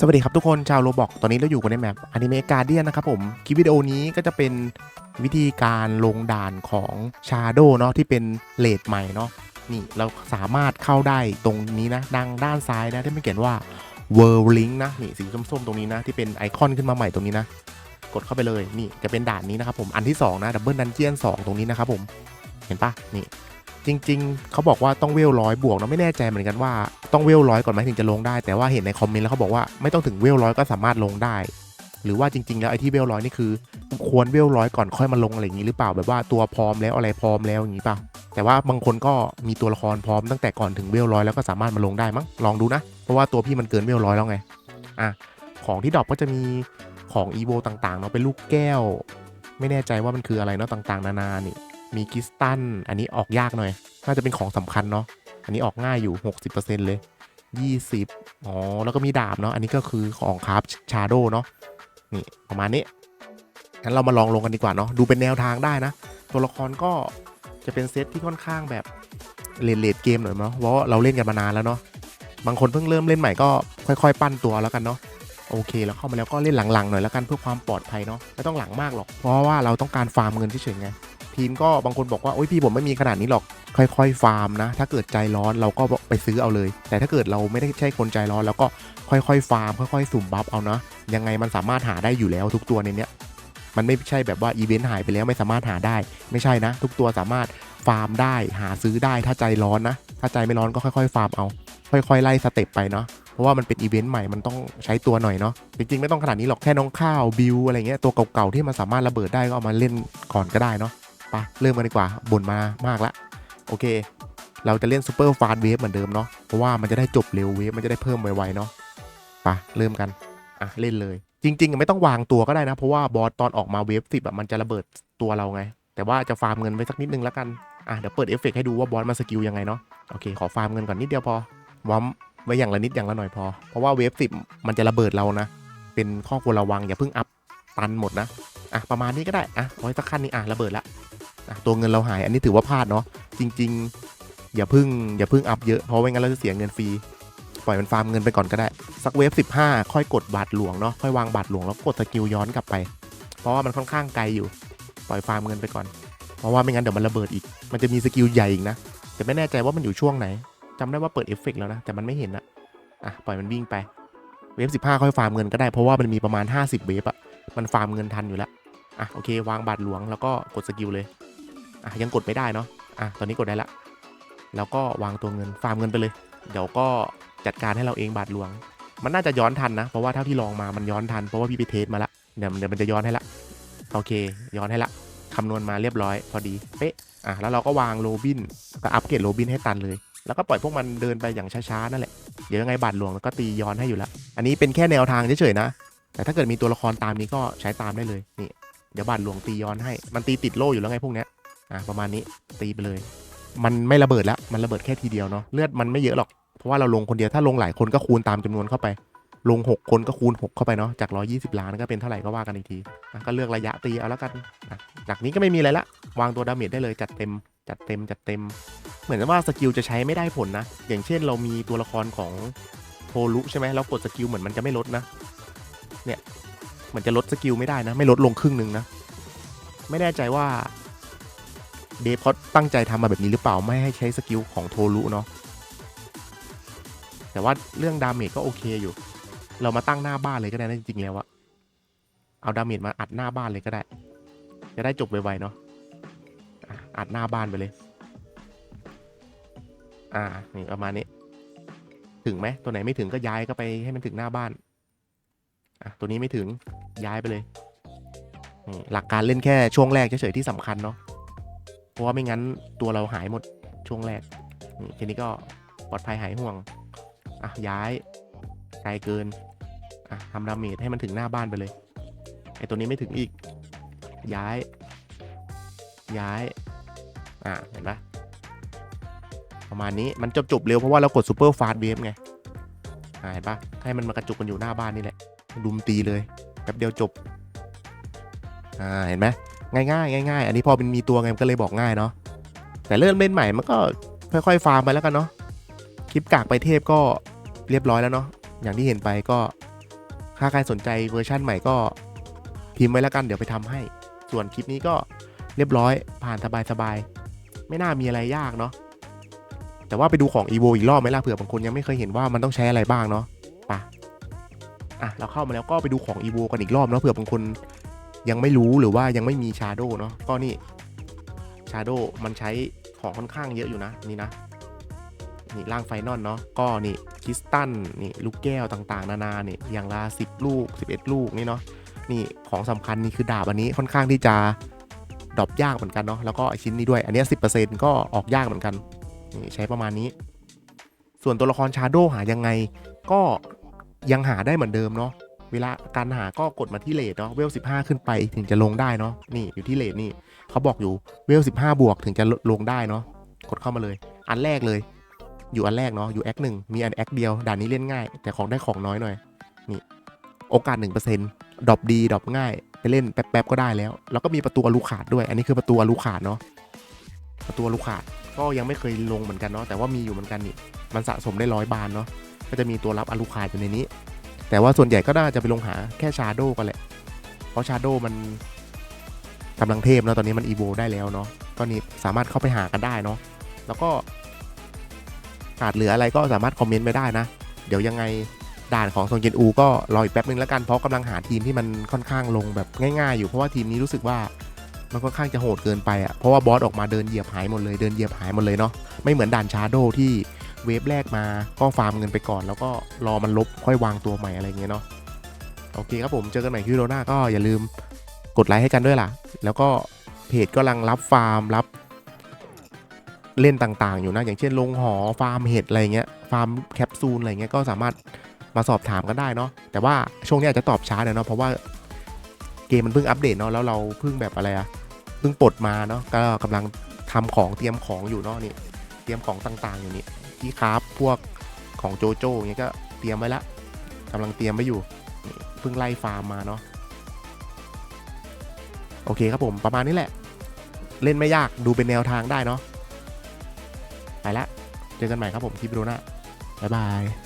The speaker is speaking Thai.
สวัสดีครับทุกคนชาวโรบอกตอนนี้เราอยู่กันในแมปอนิเมะการเดียนนะครับผม คลิปวิดีโอนี้ก็จะเป็นวิธีการลงด่านของชาโดเนาะที่เป็นเลดใหม่เนาะนี่เราสามารถเข้าได้ตรงนี้นะดังด้านซ้ายนะที่ไม่เขียนว่า World Link นะนี่สีส้มๆตรงนี้นะที่เป็นไอคอนขึ้นมาใหม่ตรงนี้นะ กดเข้าไปเลยนี่จะเป็นด่านนี้นะครับผมอันที่สองนะดับเบิลดันเจียน2ตรงนี้นะครับผมเห็นปะนี่ จริง ๆ เขาบอกว่าต้องเวลร้อยบวกเนาะไม่แน่ใจเหมือนกันว่าต้องเวลร้อยก่อนไหมถึงจะลงได้ แต่ว่าเห็นในคอมเมนต์แล้วเขาบอกว่าไม่ต้องถึงเวลร้อยก็สามารถลงได้ หรือว่าจริง ๆ แล้วไอ้ที่เวลร้อยนี่คือ ควรเวลร้อยก่อนค่อยมาลงอะไรอย่างนี้หรือเปล่าแบบว่าตัวพร้อมแล้วอะไรพร้อมแล้วอย่างนี้เปล่าแต่ว่าบางคนก็มีตัวละครพร้อมตั้งแต่ก่อนถึงเวลร้อยแล้วก็สามารถมาลงได้มั้งลองดูนะ เพราะว่าตัวพี่มันเกินเวลร้อยแล้วไงอะของที่ดรอปก็จะมีของอีโวต่างๆเนาะเป็นลูกแก้ว ไม่แน่ใจว่ามันคืออะไรเนาะต่างๆ นานานี่ มีกิสตัน อันนี้ออกยากหน่อย น่าจะเป็นของสำคัญเนาะ อันนี้ออกง่ายอยู่ 60%เลย 20 อ๋อ แล้วก็มีดาบเนาะ อันนี้ก็คือของคราฟชาโดเนาะ นี่ประมาณนี้ งั้นเรามาลองลงกันดีกว่าเนาะ ดูเป็นแนวทางได้นะ ตัวละครก็จะเป็นเซตที่ค่อนข้างแบบเลดเลดเกมหน่อยเนาะ เพราะเราเล่นกันมานานแล้วเนาะ บางคนเพิ่งเริ่มเล่นใหม่ก็ค่อย ๆ ปั้นตัวแล้วกันเนาะโอเคแล้วเข้ามาแล้วก็เล่นหลังๆหน่อยแล้วกันเพื่อความปลอดภัยเนาะไม่ต้องหลังมากหรอกเพราะว่าเราต้องการฟาร์มเงินเฉยๆไง ทีมก็บางคนบอกว่าโอ้ยพี่ผมไม่มีขนาดนี้หรอกค่อยๆ ฟาร์มนะ ถ้าเกิดใจร้อนเราก็ไปซื้อเอาเลย แต่ถ้าเกิดเราไม่ได้ใช่คนใจร้อนแล้วก็ค่อยๆ ฟาร์มค่อยๆ สุ่มบัฟเอานะยังไงมันสามารถหาได้อยู่แล้วทุกตัวในเนี้ยมันไม่ใช่แบบว่าอีเวนต์หายไปแล้วไม่สามารถหาได้ ไม่ใช่นะ ทุกตัวสามารถฟาร์มได้หาซื้อได้ถ้าใจร้อนนะ ถ้าใจไม่ร้อนก็ค่อยๆ ฟาร์มเอา ค่อยๆ ไล่สเต็ปไปเนาะเพราะว่ามันเป็นอีเวนต์ใหม่มันต้องใช้ตัวหน่อยเนาะจริงๆ ไม่ต้องขนาดนี้หรอกแค่น้องข้าวบิวอะไรเงี้ยตัวเก่าๆที่มันสามารถระเบิดได้ก็เอามาเล่นก่อนก็ได้เนาะ ไปเริ่มกันดีกว่าบ่นมามากละโอเค เราจะเล่นซูเปอร์ฟาสเวฟเหมือนเดิมเนาะเพราะว่ามันจะได้จบเร็วเวฟมันจะได้เพิ่มไวๆเนาะไปเริ่มกันอะเล่นเลย จริงๆ ไม่ต้องวางตัวก็ได้นะ เพราะว่าบอสตอนออกมาเวฟสิบอะมันจะระเบิดตัวเราไง แต่ว่าจะฟาร์มเงินไว้สักนิดนึงแล้วกันอะเดี๋ยวเปิดเอฟเฟกต์ให้ดูว่าบอสมันสกิลยังไงเนาะโอเคขอฟาร์มเงินก่อนนิดเดียวพอวัมไว้อย่างละนิดอย่างละหน่อยพอ เพราะว่าเวฟสิบมันจะระเบิดเรานะ เป็นข้อควรระวังอย่าเพิ่งอัพตันหมดนะ อะประมาณนี้ก็ได้ อะไว้สักขั้นนี้อะระเบิดละ ตัวเงินเราหายอันนี้ถือว่าพลาดเนาะจริง ๆ อย่าพึ่งอย่าพึ่งอัพเยอะเพราะไม่งั้นเราจะเสียเงินฟรีปล่อยมันฟาร์มเงินไปก่อนก็ได้สักเวฟ15 ค่อยกดบาทหลวงเนาะค่อยวางบาทหลวงแล้วกดสกิลย้อนกลับไป เพราะว่ามันค่อนข้างไกลอยู่ปล่อยฟาร์มเงินไปก่อน เพราะว่าไม่งั้นเดี๋ยวมันระเบิดอีก มันจะมีสกิลใหญ่อีกนะแต่ไม่แน่ใจว่ามันอยู่ช่วงไหนจำได้ว่าเปิดเอฟเฟกต์แล้วนะแต่มันไม่เห็นอะอะปล่อยมันวิ่งไปเวฟ15 ค่อยฟาร์มเงินก็ได้เพราะว่ามันมีประมาณ 50 เวฟอะมันฟาร์มเงินทันอยู่แล้วอะโอเค วางบาทหลวงแล้วก็กดสกิลเลย อะยังกดไม่ได้เนาะอะตอนนี้กดได้ละแล้วก็วางตัวเงินฟาร์มเงินไปเลย เดี๋ยวก็จัดการให้เราเองบาทหลวง มันน่าจะย้อนทันนะ เพราะว่าเท่าที่ลองมามันย้อนทันเพราะว่าพี่ไปเทสมาละเดี๋ยวเดี๋ยวมันจะย้อนให้ละโอเค ย้อนให้ละคำนวณมาเรียบร้อย พอดีเป๊ะอะแล้วเราก็วางโรบินก็อัปเกรดโรบินให้ตันเลย แล้วก็ปล่อยพวกมันเดินไปอย่างช้าๆนั่นแหละเดี๋ยวยังไงบาทหลวงแล้วก็ตีย้อนให้อยู่ล้วอันนี้เป็นแค่แนวทางเฉยๆนะแต่ถ้าเกิดมีตัวละครตามนี้ก็ใช้ตามได้เลยนี่เดี๋ยวบาทหลวงตีย้อนให้มันตีติดโล่อยู่แล้วไงพวกเนี้ย อะประมาณนี้ตีไปเลย มันไม่ระเบิดแล้วมันระเบิดแค่ทีเดียวเนาะเลือดมันไม่เยอะหรอกเพราะว่าเราลงคนเดียวถ้าลงหลายคนก็คูณตามจำนวนเข้าไปลง 6 คนก็คูณ 6 เข้าไปเนาะจาก 120 ล้านก็เป็นเท่าไหร่ก็ว่ากันอีกทีก็เลือกระยะตีเอาแล้วกันอะจากนี้ก็ไม่มีอะไรละ วางตัวดาเมจได้เลยจัดเต็ม จัดเต็มจัดเต็ม เหมือนว่าสกิลจะใช้ไม่ได้ผลนะ อย่างเช่นเรามีตัวละครของโทรุใช่ไหมเรากดสกิลเหมือนมันจะไม่ลดนะ เนี่ยเหมือนจะลดสกิลไม่ได้นะ ไม่ลดลงครึ่งหนึ่งนะ ไม่แน่ใจว่า เดฟเขาตั้งใจทำมาแบบนี้หรือเปล่าไม่ให้ใช้สกิลของโทรุเนาะแต่ว่าเรื่องดาเมจก็โอเคอยู่ เรามาตั้งหน้าบ้านเลยก็ได้นะจริงๆแล้วอะเอาดาเมจมาอัดหน้าบ้านเลยก็ได้ จะได้จบไวๆเนาะอ,ะอัดหน้าบ้านไปเลย อ่านี่ประมาณนี้ ถึงไหมตัวไหนไม่ถึงก็ย้ายก็ไปให้มันถึงหน้าบ้านอะตัวนี้ไม่ถึงย้ายไปเลยหลักการเล่นแค่ช่วงแรกเฉยๆที่สำคัญเนาะ เพราะว่าไม่งั้นตัวเราหายหมดช่วงแรกนี่ทีนี้ก็ปลอดภัยหายห่วง อะ ย้ายไกลเกิน อะทำดาเมจให้มันถึงหน้าบ้านไปเลย ไอตัวนี้ไม่ถึงอีก ย้าย ย้าย อะ เห็นปะประมาณนี้มันจบจบเร็ว เพราะว่าเรากดซูเปอร์ฟาสต์เวฟไง อ่าเห็นปะให้มันมากระจุกกันอยู่หน้าบ้านนี่แหละ ดุมตีเลยแป๊บเดียวจบ อ่า เห็นไหม ง่ายง่ายๆง่ายๆ อันนี้พอเป็นมีตัวไงมันก็เลยบอกง่ายเนาะแต่เริ่มเล่นใหม่มันก็ค่อยๆฟาร์มไปแล้วกันเนาะคลิปกากไปเทพก็เรียบร้อยแล้วเนาะอย่างที่เห็นไปก็ถ้าใครสนใจเวอร์ชั่นใหม่ก็พิมพ์ไว้แล้วกันเดี๋ยวไปทำให้ ส่วนคลิปนี้ก็เรียบร้อยผ่านสบายๆไม่น่ามีอะไรยากเนาะแต่ว่าไปดูของ evo อีกรอบไหมล่ะเผื่อบางคนยังไม่เคยเห็นว่ามันต้องใช้อะไรบ้างเนาะไปะอะเราเข้ามาแล้วก็ไปดูของ evo กันอีกรอบเนาะเผื่อบางคน ยังไม่รู้หรือว่ายังไม่มี shadow เนาะก็นี่ shadow มันใช้ของค่อนข้างเยอะอยู่นะนี่นะนี่ร่างไฟนอลเนาะก็นี่คริสตัลนี่ลูกแก้วต่างๆ นานาเนี่ยอย่างละ10 ลูก 11 ลูกนี่เนาะนี่ของสำคัญนี่คือดาบอันนี้ค่อนข้างที่จะดรอปยากเหมือนกันเนาะแล้วก็ไอชิ้นนี้ด้วยอันนี้สิก็ออกยากเหมือนกันนี่ใช้ประมาณนี้ ส่วนตัวละครชาโดหายังไงก็ยังหาได้เหมือนเดิมเนาะ เวลาการหาก็กดมาที่เลทเนาะเวล15ขึ้นไปถึงจะลงได้เนาะนี่อยู่ที่เลทนี่เขาบอกอยู่เวล15บวกถึงจะลงได้เนาะกดเข้ามาเลย อันแรกเลย อยู่อันแรกเนาะอยู่แอคหนึ่งมีอันแอคเดียวด่านนี้เล่นง่าย แต่ของได้ของน้อยหน่อยนี่โอกาส 1%ดรอปดีดรอปง่ายไปเล่นแป๊บๆก็ได้แล้ว แล้วก็มีประตูอลูขาดด้วย อันนี้คือประตูอลูขาดเนาะประตูอลูขาดก็ยังไม่เคยลงเหมือนกันเนาะแต่ว่ามีอยู่เหมือนกันนี่มันสะสมได้ร้อยบานเนาะก็จะมีตัวรับอลูขาดอยู่ในนี้ แต่ว่าส่วนใหญ่ก็น่าจะไปลงหาแค่ชาโดกันแหละ เพราะชาโดมันกำลังเทพเนาะตอนนี้มันอีโวได้แล้วเนาะก็นี่สามารถเข้าไปหากันได้เนาะแล้วก็ขาดเหลืออะไรก็สามารถคอมเมนต์ไปได้นะ เดี๋ยวยังไงด่านของซงเจนอูก็รออีกแป๊บนึงแล้วกันเพราะกำลังหาทีมที่มันค่อนข้างลงแบบง่าย ๆ อยู่เพราะว่าทีมนี้รู้สึกว่ามันค่อนข้างจะโหดเกินไปอะ่ะเพราะว่าบอสออกมาเดินเหยียบหายหมดเลยเดินเหยียบหายหมดเลยเนาะไม่เหมือนด่านชาโดที่ เวฟแรกมาก็ฟาร์มเงินไปก่อน แล้วก็รอมันลบค่อยวางตัวใหม่อะไรเงี้ยเนาะโอเคครับผมเจอกันใหม่คิวโรนาก็อย่าลืมกดไลค์ให้กันด้วยล่ะ แล้วก็เพจกำลังรับฟาร์มรับเล่นต่างๆ อยู่นะ อย่างเช่นลงหอฟาร์มเห็ดอะไรเงี้ยฟาร์มแคปซูลอะไรเงี้ยก็สามารถมาสอบถามกันได้เนาะแต่ว่าช่วงนี้อาจจะตอบช้าหน่อยเนาะเพราะว่าเกมมันเพิ่งอัปเดตเนาะแล้วเราเพิ่งแบบอะไรอะเพิ่งปลดมาเนาะก็กำลังทำของเตรียมของอยู่เนาะนี่เตรียมของต่างๆอยู่นี่ ที่คราฟพวกของโจโจ้เนี่ยก็เตรียมไว้ละกำลังเตรียมไว้อยู่เพิ่งไล่ฟาร์มมาเนาะโอเคครับผมประมาณนี้แหละ เล่นไม่ยากดูเป็นแนวทางได้เนาะไปละเจอกันใหม่ครับผมคลิปวิดีโอหน้าบ๊ายบาย